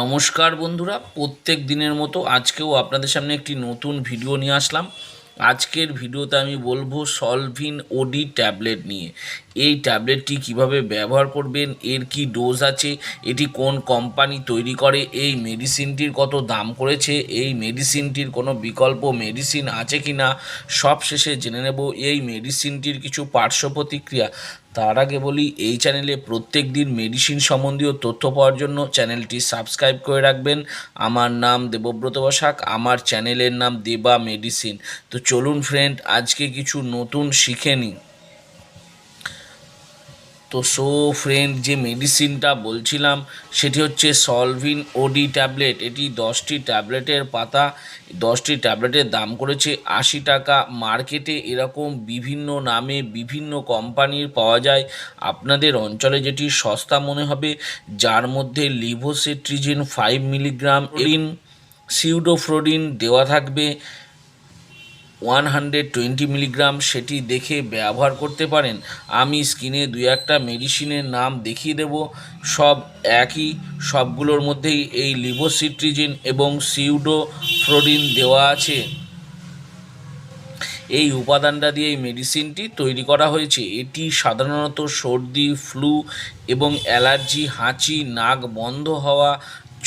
নমস্কার বন্ধুরা, প্রত্যেক দিনের মতো আজকেও আপনাদের সামনে একটি নতুন ভিডিও নিয়ে আসলাম। আজকের ভিডিওতে আমি বলব সলভিন ওডি ট্যাবলেট নিয়ে। এই ট্যাবলেটটি কীভাবে ব্যবহার করবেন? এর কি ডোজ আছে? এটি কোন কোম্পানি তৈরি করে? এই মেডিসিনটির কত দাম করেছে? এই মেডিসিনটির কোনো বিকল্প মেডিসিন আছে কি না সব শেষে জেনে নেব এই মেডিসিনটির কিছু পার্শ্ব প্রতিক্রিয়া। তার আগে বলি, এই চ্যানেলে প্রত্যেক দিন মেডিসিন সম্বন্ধীয় তথ্য পাওয়ার জন্য চ্যানেলটি সাবস্ক্রাইব করে রাখবেন। আমার নাম দেবব্রত বসাক, আমার চ্যানেলের নাম দেবা মেডিসিন তো চলুন ফ্রেন্ড আজকে কিছু নতুন শিখে নিই। তো সো ফ্রেন্ড যে মেডিসিনটা বলছিলাম সেটি হচ্ছে সলভিন ওডি ট্যাবলেট এটি দশটি ট্যাবলেটের পাতা দশটি ট্যাবলেটের দাম করেছে আশি টাকা। মার্কেটে এরকম বিভিন্ন নামে বিভিন্ন কোম্পানির পাওয়া যায়। আপনাদের অঞ্চলে যেটি সস্তা মনে হবে যার মধ্যে levocetirizine five milligram and pseudoephedrine দেওয়া থাকবে। ওয়ান হান্ড্রেড টোয়েন্টি মিলিগ্রাম সেটি দেখে ব্যবহার করতে পারেন। আমি স্ক্রিনে দু একটা মেডিসিনের নাম দেখিয়ে দেব। সব একই, সবগুলোর মধ্যেই এই লিভোসিট্রিজিন এবং সিউডোফ্রোডিন দেওয়া আছে। এই উপাদানটা দিয়ে এই মেডিসিনটি তৈরি করা হয়েছে। এটি সাধারণত সর্দি, ফ্লু এবং অ্যালার্জি, হাঁচি, নাক বন্ধ হওয়া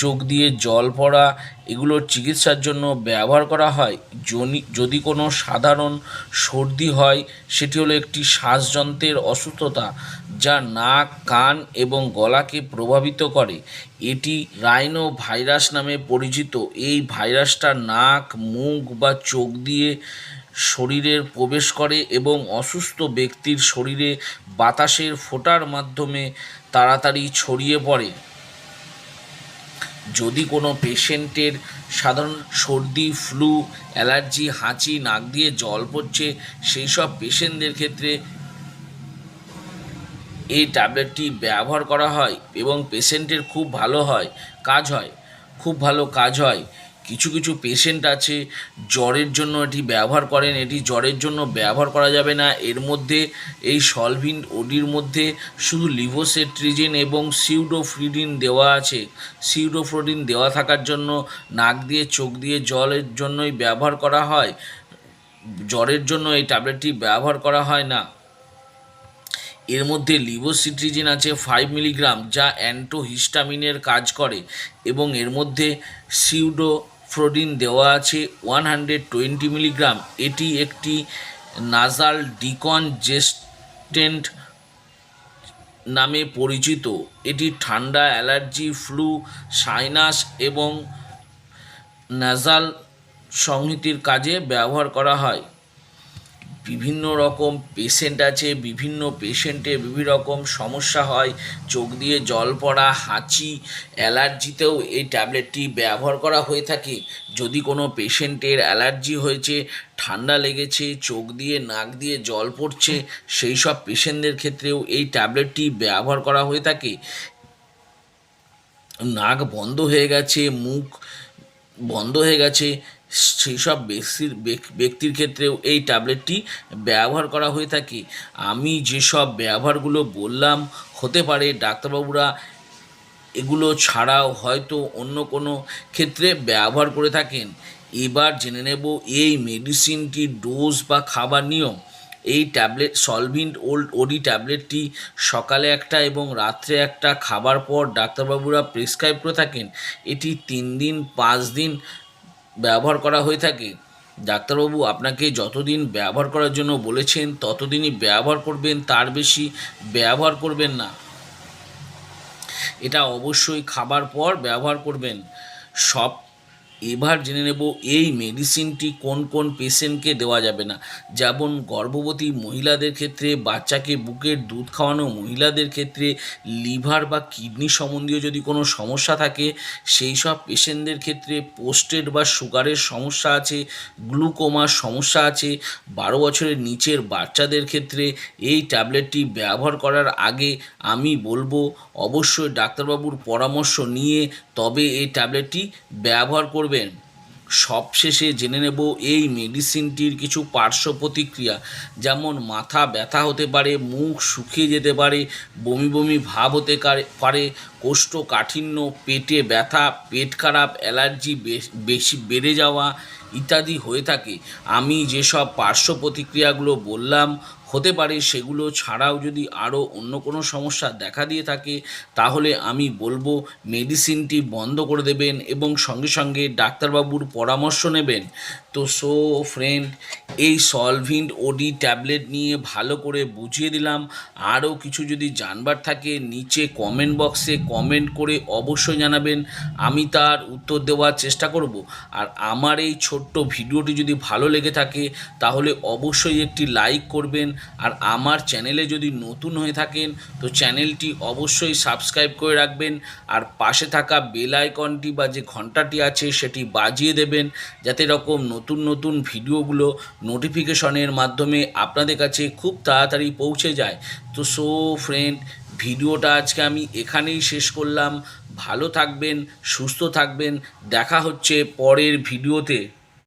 চোখ দিয়ে জল পড়া এগুলোর চিকিৎসার জন্য ব্যবহার করা হয়। যদি কোনো সাধারণ সর্দি হয়, সেটি হলো একটি শ্বাসযন্ত্রের অসুস্থতা যা নাক, কান এবং গলাকে প্রভাবিত করে। এটি রাইনো ভাইরাস নামে পরিচিত। এই ভাইরাসটা নাক, মুখ বা চোখ দিয়ে শরীরের প্রবেশ করে এবং অসুস্থ ব্যক্তির শরীরে বাতাসের ফোটার মাধ্যমে তাড়াতাড়ি ছড়িয়ে পড়ে। যদি কোনো পেশেন্টের সাধারণ সর্দি, ফ্লু, অ্যালার্জি, হাঁচি, নাক দিয়ে জল পড়ছে, সেই সব পেশেন্টদের ক্ষেত্রে এই ট্যাবলেটটি ব্যবহার করা হয় এবং পেশেন্টের খুব ভালো হয়, কাজ হয়, খুব ভালো কাজ হয়। কিছু কিছু পেশেন্ট আছে, জ্বরের জন্য এটি ব্যবহার করেন, এটি জ্বরের জন্য ব্যবহার করা যাবে না। এর মধ্যে এই সলভিন ওডির মধ্যে শুধু লিভোসেট্রিজিন এবং সিউডোফ্রিডিন দেওয়া আছে। সিউডোফ্রোডিন দেওয়া থাকার জন্য নাক দিয়ে, চোখ দিয়ে জলের জন্যই ব্যবহার করা হয়। জ্বরের জন্য এই ট্যাবলেটটি ব্যবহার করা হয় না। এর মধ্যে লিভোসিট্রিজিন আছে ফাইভ মিলিগ্রাম যা অ্যান্টোহিস্টামিনের কাজ করে এবং এর মধ্যে সিউডো ফ্রোডিন দেওয়া আছে ওয়ান হান্ড্রেড টোয়েন্টি মিলিগ্রাম এটি একটি নাজাল ডিকনজেস্টেন্ট নামে পরিচিত। এটি ঠান্ডা, অ্যালার্জি, ফ্লু, সাইনাস এবং নাজাল সংহিতির কাজে ব্যবহার করা হয়। বিভিন্ন রকম পেশেন্ট আছে, বিভিন্ন পেশেন্টের বিভিন্ন রকম সমস্যা হয়। চোখ দিয়ে জল পড়া, হাঁচি অ্যালার্জিতেও এই ট্যাবলেটটি ব্যবহার করা হয়ে থাকে। যদি কোনো পেশেন্টের অ্যালার্জি হয়েছে, ঠান্ডা লেগেছে, চোখ দিয়ে, নাক দিয়ে জল পড়ছে, সেই সব পেশেন্টদের ক্ষেত্রেও এই ট্যাবলেটটি ব্যবহার করা হয়ে থাকে। নাক বন্ধ হয়ে গেছে, মুখ বন্ধ হয়ে গেছে সেই সব ব্যক্তির ব্যক্তির ক্ষেত্রেও এই ট্যাবলেটটি ব্যবহার করা হয়ে থাকে। আমি যেসব ব্যবহারগুলো বললাম, হতে পারে ডাক্তারবাবুরা এগুলো ছাড়াও হয়তো অন্য কোনো ক্ষেত্রে ব্যবহার করে থাকেন। এবার জেনে নেব এই মেডিসিনটির ডোজ বা খাবার নিয়ম। এই ট্যাবলেট, সলভিন্ট ওল্ড ওডি ট্যাবলেটটি সকালে একটা এবং রাত্রে একটা খাবার পর ডাক্তারবাবুরা প্রেসক্রাইব করে থাকেন। এটি তিন দিন, পাঁচ দিন ব্যবহার করা হয়ে থাকে। ডাক্তারবাবু, আপনাকে যতদিন ব্যবহার করার জন্য বলেছেন, ততদিনই ব্যবহার করবেন, তার বেশি ব্যবহার করবেন না। এটা অবশ্যই খাবার পর ব্যবহার করবেন। সব এবার জেনে নেব এই মেডিসিনটি কোন কোন পেশেন্টকে দেওয়া যাবে না। যেমন গর্ভবতী মহিলাদের ক্ষেত্রে, বাচ্চাকে বুকের দুধ খাওয়ানো মহিলাদের ক্ষেত্রে, লিভার বা কিডনি সম্বন্ধীয় যদি কোনো সমস্যা থাকে, সেই সব পেশেন্টদের ক্ষেত্রে পোস্টেড বা সুগারের সমস্যা আছে, গ্লুকোমার সমস্যা আছে, বারো বছরের নিচের বাচ্চাদের ক্ষেত্রে এই ট্যাবলেটটি ব্যবহার করার আগে আমি বলব, অবশ্যই ডাক্তারবাবুর পরামর্শ নিয়ে তবে এই ট্যাবলেটটি ব্যবহার করবেন। সবশেষে জেনে নেব এই মেডিসিনটির কিছু পার্শ্ব প্রতিক্রিয়া। যেমন মাথা ব্যথা হতে পারে, মুখ শুকিয়ে যেতে পারে, বমি বমি ভাব হতে পারে, কোষ্ঠকাঠিন্য, পেটে ব্যথা, পেট খারাপ, অ্যালার্জি বেশি বেড়ে যাওয়া ইত্যাদি হয়ে থাকে। আমি যেসব পার্শ্ব প্রতিক্রিয়াগুলো বললাম হতে পারে সেগুলো ছাড়াও যদি আরও অন্য কোনো সমস্যা দেখা দিয়ে থাকে, তাহলে আমি বলব মেডিসিনটি বন্ধ করে দেবেন এবং সঙ্গে সঙ্গে ডাক্তারবাবুর পরামর্শ নেবেন। তো সো ফ্রেন্ড এই সলভিন্ট ওডি ট্যাবলেট নিয়ে ভালো করে বুঝিয়ে দিলাম। আরও কিছু যদি জানবার থাকে, নিচে কমেন্ট বক্সে কমেন্ট করে অবশ্যই জানাবেন। আমি তার উত্তর দেওয়ার চেষ্টা করব। আর আমার এই ছোট্ট ভিডিওটি যদি ভালো লেগে থাকে, তাহলে অবশ্যই একটি লাইক করবেন। আর আমার চ্যানেলে যদি নতুন হয়ে থাকেন, তো চ্যানেলটি অবশ্যই সাবস্ক্রাইব করে রাখবেন আর পাশে থাকা বেল আইকনটি বা যে ঘন্টাটি আছে সেটি বাজিয়ে দেবেন, যাতে এরকম নতুন নতুন ভিডিওগুলো নোটিফিকেশনের মাধ্যমে আপনাদের কাছে খুব তাড়াতাড়ি পৌঁছে যায়। তো সো ফ্রেন্ড, ভিডিওটা আজকে আমি এখানেই শেষ করলাম। ভালো থাকবেন, সুস্থ থাকবেন। দেখা হচ্ছে পরের ভিডিওতে।